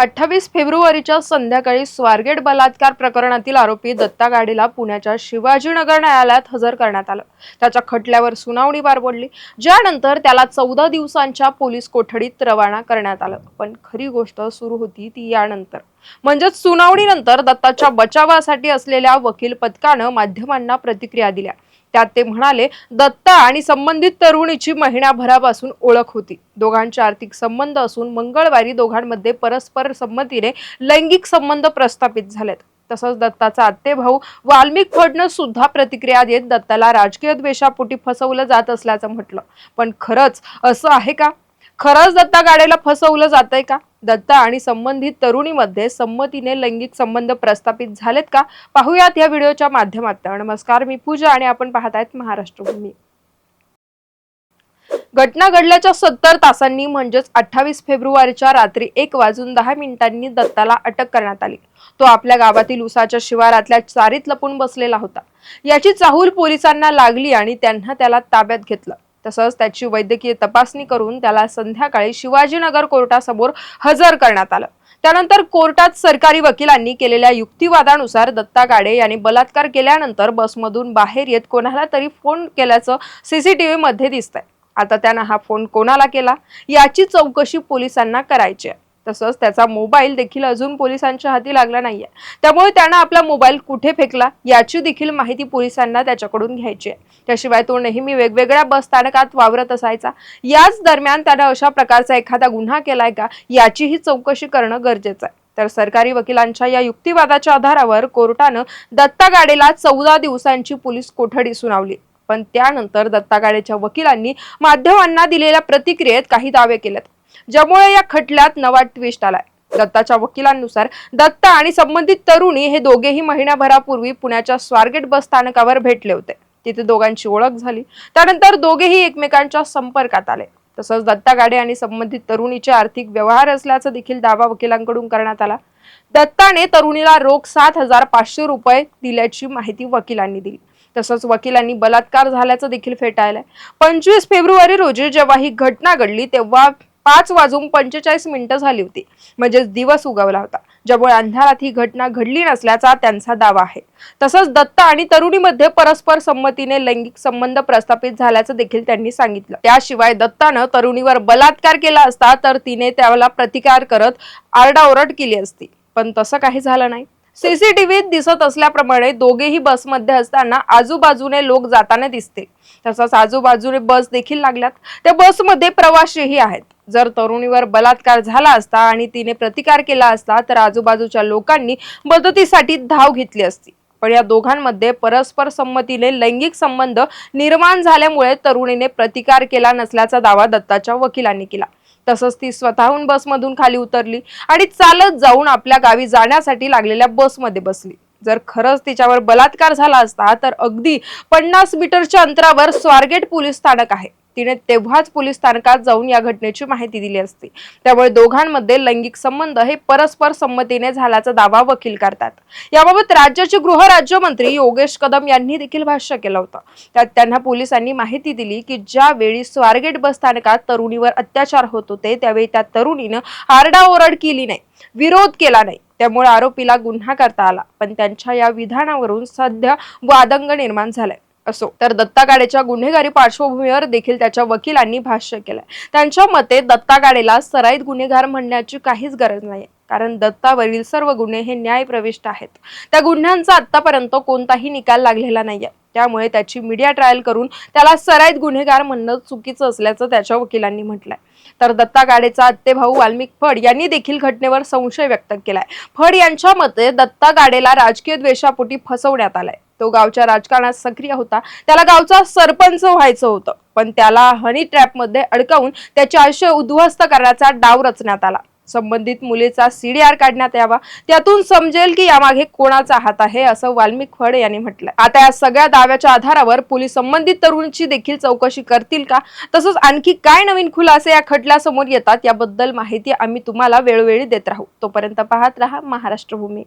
अठ्ठावीस फेब्रुवारीच्या संध्याकाळी स्वारगेट बलात्कार प्रकरणातील आरोपी दत्ता गाडीला पुण्याच्या शिवाजीनगर न्यायालयात हजर करण्यात आलं. त्याच्या खटल्यावर सुनावणी पार पडली. ज्यानंतर त्याला चौदा दिवसांच्या पोलीस कोठडीत रवाना करण्यात आलं. पण खरी गोष्ट सुरू होती ती यानंतर. म्हणजेच सुनावणीनंतर दत्ताच्या बचावासाठी असलेल्या वकील पथकानं माध्यमांना प्रतिक्रिया दिल्या. त्यात ते म्हणाले दत्ता आणि संबंधित तरुणीची महिन्याभरापासून ओळख होती. दोघांचे आर्थिक संबंध असून मंगळवारी दोघांमध्ये परस्पर संमतीने लैंगिक संबंध प्रस्थापित झालेत. तसंच दत्ताचा आत्ते भाऊ वाल्मिक फडणस सुद्धा प्रतिक्रिया देत दत्ताला राजकीय द्वेषापोटी फसवलं जात असल्याचं म्हटलं. पण खरंच असं आहे का? खरंच दत्ता गाडेला फसवलं जातंय का? दत्ता आणि संबंधित तरुणीमध्ये संमतीने लैंगिक संबंध प्रस्थापित झालेत का? पाहूयात या व्हिडिओच्या माध्यमातून. नमस्कार मी पूजा आणि आपण पाहत आहेत महाराष्ट्र भूमी घटना घडल्याच्या सत्तर तासांनी म्हणजेच अठ्ठावीस फेब्रुवारीच्या रात्री एक वाजून दहा मिनिटांनी दत्ताला अटक करण्यात आली. तो आपल्या गावातील उसाच्या शिवारातल्या चारीत लपून बसलेला होता. याची चाहूल पोलिसांना लागली आणि त्यांना त्याला ताब्यात घेतलं. तसंच त्याची वैद्यकीय तपासणी करून त्याला संध्याकाळी शिवाजीनगर कोर्टासमोर हजर करण्यात आलं. त्यानंतर कोर्टात सरकारी वकिलांनी केलेल्या युक्तिवादानुसार दत्ता गाडे यांनी बलात्कार केल्यानंतर बसमधून बाहेर येत कोणाला तरी फोन केल्याचं सीसीटीव्ही मध्ये दिसतंय. आता त्यानं हा फोन कोणाला केला? याची चौकशी पोलिसांना करायची आहे. तसंच त्याचा मोबाईल देखील अजून पोलिसांच्या हाती लागला नाहीये. त्यामुळे त्यानं आपला मोबाईल कुठे फेकला याची देखील माहिती पोलिसांना त्याच्याकडून घ्यायची आहे. त्याशिवाय तो नेहमी वेगवेगळ्या बस स्थानकात वावरत असायचा. याच दरम्यान त्यानं अशा प्रकारचा एखादा गुन्हा केलाय का याचीही चौकशी करणं गरजेचं आहे. तर सरकारी वकिलांच्या या युक्तिवादाच्या आधारावर कोर्टानं दत्ता गाडेला चौदा दिवसांची पोलीस कोठडी सुनावली. पण त्यानंतर दत्ता गाडेच्या वकिलांनी माध्यमांना दिलेल्या प्रतिक्रियेत काही दावे केलेत. ज्यामुळे या खटल्यात नवा ट्विस्ट आलाय. दत्ताच्या वकिलांनुसार दत्ता आणि संबंधित तरुणी हे दोघेही महिन्याभरापूर्वी पुण्याच्या स्वारगेट बस स्थानकावर भेटले होते. तिथे दोघांची ओळख झाली. त्यानंतर दोघेही एकमेकांच्या संपर्कात आले. तसंच दत्ता गाडे आणि संबंधित तरुणीचे आर्थिक व्यवहार असल्याचा देखील दावा वकिलांकडून करण्यात आला. दत्ताने तरुणीला रोख सात हजार पाचशे रुपये दिल्याची माहिती वकिलांनी दिली. तसंच वकिलांनी बलात्कार झाल्याचं देखील फेटाळलंय. पंचवीस फेब्रुवारी रोजी जेव्हा ही घटना घडली तेव्हा पाच वाजून पंचेचाळीस मिनिटं झाली होती. म्हणजेच दिवस उगवला होता. ज्यामुळे अंधारात ही घटना घडली नसल्याचा त्यांचा दावा आहे. तसंच दत्ता आणि तरुणीमध्ये परस्पर संमतीने लैंगिक संबंध प्रस्थापित झाल्याचं देखील त्यांनी सांगितलं. त्याशिवाय दत्तानं तरुणीवर बलात्कार केला असता तर तिने त्याला प्रतिकार करत आरडाओरड केली असती. पण तसं काही झालं नाही. सीसीटीव्हीत दिसत असल्याप्रमाणे दोघेही बसमध्ये असताना आजूबाजूने लोक जाताना दिसते. तसंच आजूबाजूने बस देखील लागल्यात. त्या बसमध्ये प्रवाशीही आहेत. जर तरुणीवर बलात्कार झाला असता आणि तिने प्रतिकार केला असता तर आजूबाजूच्या लोकांनी मदतीसाठी धाव घेतली असती. पण या दोघांमध्ये परस्पर संमतीने लैंगिक संबंध निर्माण झाल्यामुळे तरुणीने प्रतिकार केला नसल्याचा दावा दत्ताच्या वकिलांनी केला. तसंच ती स्वतःहून बसमधून खाली उतरली आणि चालत जाऊन आपल्या गावी जाण्यासाठी लागलेल्या बसमध्ये बसली. जर खरंच तिच्यावर बलात्कार झाला असता तर अगदी पन्नास मीटरच्या अंतरावर स्वारगेट पोलीस स्थानक आहे. तिने तेव्हाच पोलीस स्थानकात जाऊन या घटनेची माहिती दिली असती. त्यामुळे दोघांमध्ये लैंगिक संबंध हे परस्पर संमतीने झाल्याचा दावा वकील करतात. याबाबत राज्याचे गृह राज्यमंत्री योगेश कदम यांनी देखील भाष्य केलं होतं. त्यात त्यांना पोलिसांनी माहिती दिली की ज्यावेळी स्वारगेट बस स्थानकात तरुणीवर अत्याचार होत होते त्यावेळी त्या तरुणीनं आरडाओरड केली नाही विरोध केला नाही. त्यामुळे आरोपीला गुन्हा करता आला पण त्यांच्या या विधानावरून सध्या वादंग निर्माण झालाय. असो. तर दत्ता गाडेच्या गुन्हेगारी पार्श्वभूमीवर देखील त्याच्या वकिलांनी भाष्य केलंय. त्यांच्या मते दत्ता गाडेला सराईत गुन्हेगार म्हणण्याची काहीच गरज नाही कारण दत्तावरील सर्व गुन्हे हे न्यायप्रविष्ट आहेत. त्या गुन्ह्यांचा आतापर्यंत कोणताही निकाल लागलेला नाहीये. त्यामुळे त्याची मीडिया ट्रायल करून त्याला सराईत गुन्हेगार म्हणणं चुकीचं असल्याचं त्याच्या वकिलांनी म्हटलंय. तर दत्ता गाडेचा आत्ते भाऊ वाल्मिक फड यांनी देखील घटनेवर संशय व्यक्त केलाय. फड यांच्या मते दत्ता गाडेला राजकीय द्वेषापोटी फसवण्यात आलाय. तो गावच्या राजकारणात सक्रिय होता. त्याला गावचा सरपंच व्हायचं होतं. पण त्याला हनी ट्रॅपमध्ये अडकवून त्याचे आयुष्य उद्ध्वस्त करण्याचा डाव रचण्यात आला. संबंधित मुलीचा सीडीआर काढण्यात यावा. त्यातून समजेल की यामागे कोणाचा हात आहे असं वाल्मिक फड यांनी म्हटलंय. आता या सगळ्या दाव्याच्या आधारावर पोलीस संबंधित तरुणची देखील चौकशी करतील का? तसंच आणखी काय नवीन खुलासे या खटल्यासमोर येतात याबद्दल माहिती आम्ही तुम्हाला वेळोवेळी देत राहू. तोपर्यंत पाहत राहा महाराष्ट्र भूमी